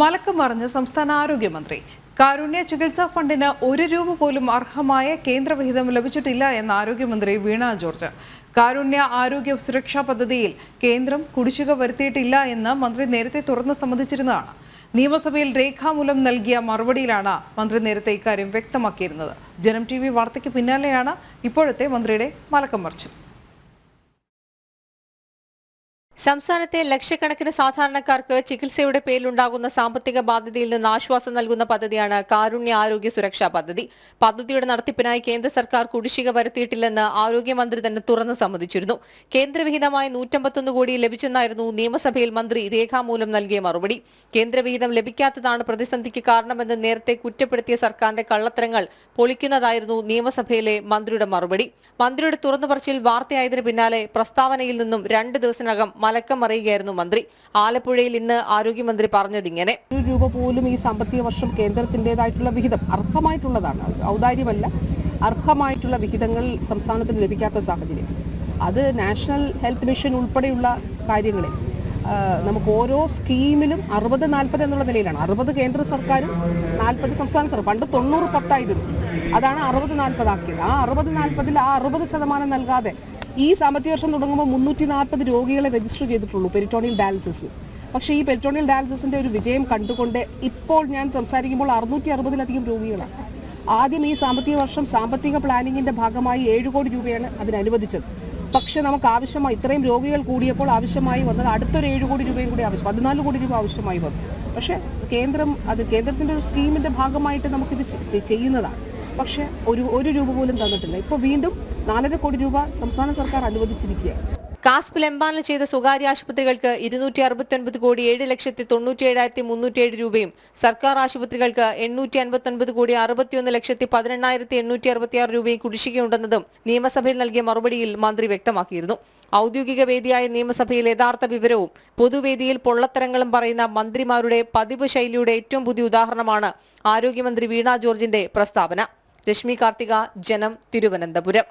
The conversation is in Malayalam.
മലക്കം മറിഞ്ഞ് സംസ്ഥാന ആരോഗ്യമന്ത്രി. കാരുണ്യ ചികിത്സാ ഫണ്ടിന് ഒരു രൂപ പോലും അർഹമായ കേന്ദ്രവിഹിതം ലഭിച്ചിട്ടില്ല എന്ന് ആരോഗ്യമന്ത്രി വീണ ജോർജ്. കാരുണ്യ ആരോഗ്യ സുരക്ഷാ പദ്ധതിയിൽ കേന്ദ്രം കുടിശ്ശിക വരുത്തിയിട്ടില്ല എന്ന് മന്ത്രി നേരത്തെ തുറന്ന് സമ്മതിച്ചിരുന്നതാണ്. നിയമസഭയിൽ രേഖാമൂലം നൽകിയ മറുപടിയിലാണ് മന്ത്രി നേരത്തെ ഇക്കാര്യം വ്യക്തമാക്കിയിരുന്നത്. ജനം ടി വാർത്തയ്ക്ക് പിന്നാലെയാണ് ഇപ്പോഴത്തെ മന്ത്രിയുടെ മലക്കം മറിച്ചു. സംസ്ഥാനത്തെ ലക്ഷക്കണക്കിന് സാധാരണക്കാർക്ക് ചികിത്സയുടെ പേരിലുണ്ടാകുന്ന സാമ്പത്തിക ബാധ്യതയിൽ നിന്ന് ആശ്വാസം നൽകുന്ന പദ്ധതിയാണ് കാരുണ്യ ആരോഗ്യ സുരക്ഷാ പദ്ധതി. പദ്ധതിയുടെ നടത്തിപ്പിനായി കേന്ദ്ര സർക്കാർ കുടിശ്ശിക വരുത്തിയിട്ടില്ലെന്ന് ആരോഗ്യമന്ത്രി തന്നെ തുറന്നു സമ്മതിച്ചിരുന്നു. കേന്ദ്രവിഹിതമായി നൂറ്റമ്പത്തൊന്ന് കോടി ലഭിച്ചെന്നായിരുന്നു നിയമസഭയിൽ മന്ത്രി രേഖാമൂലം നൽകിയ മറുപടി. കേന്ദ്രവിഹിതം ലഭിക്കാത്തതാണ് പ്രതിസന്ധിക്ക് കാരണമെന്ന് നേരത്തെ കുറ്റപ്പെടുത്തിയ സർക്കാരിന്റെ കള്ളത്തരങ്ങൾ പൊളിക്കുന്നതായിരുന്നു നിയമസഭയിലെ മന്ത്രിയുടെ മറുപടി. മന്ത്രിയുടെ തുറന്നു പറച്ചിൽ വാർത്തയായതിനു പിന്നാലെ പ്രസ്താവനയിൽ നിന്നും രണ്ട് ദിവസത്തിനകം മലക്കം മറിയുകയായിരുന്നു മന്ത്രി. ആലപ്പുഴയിൽ ഇന്ന് ആരോഗ്യമന്ത്രി പറഞ്ഞതിങ്ങനെ ഒരു രൂപ പോലും ഈ സാമ്പത്തിക വർഷം കേന്ദ്രത്തിന്റെതായിട്ടുള്ള വിഹിതം അർഹമായിട്ടുള്ളതാണ്. ഔദാര്യമല്ല. അർഹമായിട്ടുള്ള വിഹിതങ്ങൾ സംസ്ഥാനത്തിന് ലഭിക്കാത്ത സാഹചര്യം. അത് നാഷണൽ ഹെൽത്ത് മിഷൻ ഉൾപ്പെടെയുള്ള കാര്യങ്ങളിൽ നമുക്ക് ഓരോ സ്കീമിലും അറുപത് നാൽപ്പത് എന്നുള്ള നിലയിലാണ്. അറുപത് കേന്ദ്ര സർക്കാരും നാൽപ്പത് സംസ്ഥാന സർക്കാർ പണ്ട് തൊണ്ണൂറ് പത്തായിരുന്നു. അതാണ് അറുപത് നാൽപ്പതാക്കിയത് ആ അറുപത് നാൽപ്പതിൽ ആ അറുപത് ശതമാനം നൽകാതെ ഈ സാമ്പത്തിക വർഷം തുടങ്ങുമ്പോൾ മുന്നൂറ്റി നാൽപ്പത് രോഗികളെ രജിസ്റ്റർ ചെയ്തിട്ടുള്ളൂ പെരിറ്റോണിയൽ ഡയാലിസിസ്. പക്ഷേ ഈ പെരിറ്റോണിയൽ ഡയാലിസിസിന്റെ ഒരു വിജയം കണ്ടുകൊണ്ട് ഇപ്പോൾ ഞാൻ സംസാരിക്കുമ്പോൾ അറുന്നൂറ്റി അറുപതിലധികം രോഗികളാണ്. ആദ്യം ഈ സാമ്പത്തിക വർഷം സാമ്പത്തിക പ്ലാനിങ്ങിന്റെ ഭാഗമായി ഏഴ് കോടി രൂപയാണ് അതിനനുവദിച്ചത് പക്ഷേ നമുക്ക് ആവശ്യമായി ഇത്രയും രോഗികൾ കൂടിയപ്പോൾ ആവശ്യമായി വന്നത് അടുത്തൊരു ഏഴ് കോടി രൂപയും കൂടി ആവശ്യം പതിനാല് കോടി രൂപ ആവശ്യമായി വന്നു. പക്ഷേ കേന്ദ്രം അത് കേന്ദ്രത്തിന്റെ ഒരു സ്കീമിന്റെ ഭാഗമായിട്ട് നമുക്കിത് ചെയ്യുന്നതാണ്. പക്ഷേ ഒരു ഒരു രൂപ പോലും തന്നിട്ടില്ല. ഇപ്പോൾ വീണ്ടും നാലര കോടി രൂപ സംസ്ഥാന സർക്കാർ അനുവദിച്ചിരിക്കുകയാണ്. കാസ്പിൽ എംപാനൽ ചെയ്ത സ്വകാര്യ ആശുപത്രികൾക്ക് ഇരുന്നൂറ്റി അറുപത്തൊൻപത് കോടി ഏഴ് ലക്ഷത്തി തൊണ്ണൂറ്റി ഏഴായിരത്തി മുന്നൂറ്റിയേഴ് രൂപയും സർക്കാർ ആശുപത്രികൾക്ക് എണ്ണൂറ്റി അൻപത്തൊൻപത് കോടി അറുപത്തിയൊന്ന് ലക്ഷത്തി പതിനെണ്ണായിരത്തി എണ്ണൂറ്റി അറുപത്തിയാറ് രൂപയും കുടിശ്ശികയുണ്ടെന്നതും നിയമസഭയിൽ നൽകിയ മറുപടിയിൽ മന്ത്രി വ്യക്തമാക്കിയിരുന്നു. ഔദ്യോഗിക വേദിയായ നിയമസഭയിൽ യഥാർത്ഥ വിവരവും പൊതുവേദിയിൽ പൊള്ളത്തരങ്ങളും പറയുന്ന മന്ത്രിമാരുടെ പതിവ് ശൈലിയുടെ ഏറ്റവും പുതിയ ഉദാഹരണമാണ് ആരോഗ്യമന്ത്രി വീണ ജോർജിന്റെ പ്രസ്താവന. രശ്മി കാർത്തിക ജനം തിരുവനന്തപുരം.